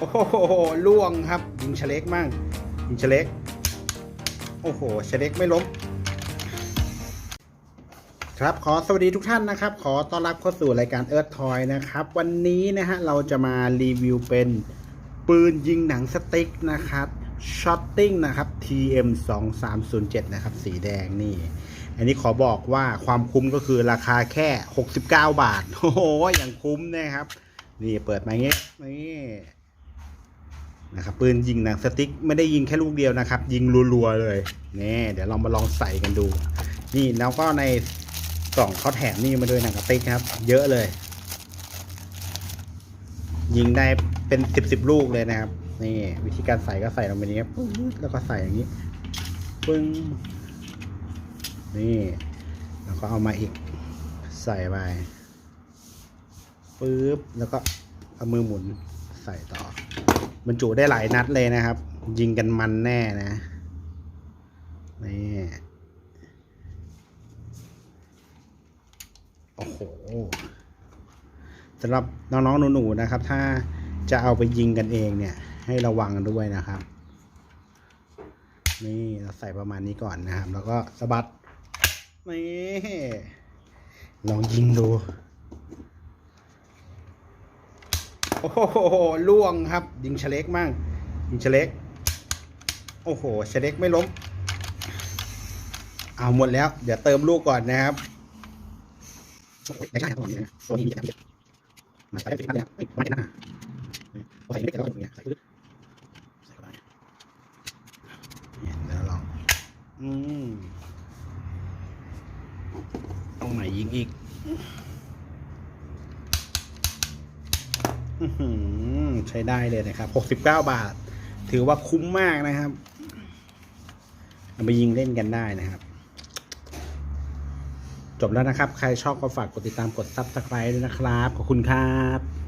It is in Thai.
โอ้โหล่วงครับ ยิงเฉล็กมั่งยิงเฉล็กโอ้โหเฉล็กไม่ล้มครับขอสวัสดีทุกท่านนะครับ ขอต้อนรับเข้าสู่รายการเอิร์ธทอยนะครับ วันนี้นะฮะเราจะมารีวิวเป็นปืนยิงหนังสติ๊กนะครับช็อตติ้งนะครับ TM 2 3 0 7นะครับ สีแดงนี่ อันนี้ขอบอกว่าความคุ้มก็คือราคาแค่ 69 บาท โอ้โห อย่างคุ้มนะครับ นี่เปิดมาอย่างงี้นี่ นะครับปืนยิงหนังสติ๊กไม่ได้ยิงแค่ลูกเดียวนะครับ ยิงรัวๆเลยนี่เดี๋ยวเรามาลองใส่กันดู นี่แล้วก็ในกล่องเขาแถมนี่มาด้วยหนังสติ๊กครับ เยอะเลย ยิงได้เป็นสิบสิบลูกเลยนะครับ นี่ วิธีการใส่ก็ใส่ลงไปนี้ครับแล้วก็ใส่อย่างนี้ปึ้งนี่ แล้วก็เอามาอีกใส่ไปปึ๊บแล้วก็เอามือหมุนใส่ต่อ บรรจุได้หลายนัดเลยนะครับ ยิงกันมันแน่นะนี่โอ้โหสำหรับน้องๆหนูๆนะครับ ถ้าจะเอาไปยิงกันเองเนี่ย ให้ระวังด้วยนะครับ นี่เราใส่ประมาณนี้ก่อนนะครับ แล้วก็สะบัดนี่ลองยิงดู โอ้โหล่วงครับ ยิงเฉล็กมั่งยิงเฉล็ก โอ้โหเฉล็กไม่ล้ม เอาหมดแล้ว เดี๋ยวเติมลูกก่อนนะครับไม่ใช่ครับตัวนี้นะตัวนี้มีแต่เดียวมาใส่ได้สิบนัดเลยไม่ไม่ได้หน้าพอใส่เล็กแล้วก็ตรงนี้ใส่ปึ๊บใส่เข้าไปเนี่ยเดี๋ยวลอง อืมเอาใหม่ยิงอีก อื้อหือ ใช้ได้เลยนะครับ 69 บาท ถือว่าคุ้มมากนะครับเอาไปยิงเล่นกันได้นะครับ จบแล้วนะครับ ใครชอบก็ฝากกดติดตามกด Subscribe ด้วยนะครับ ขอบคุณครับ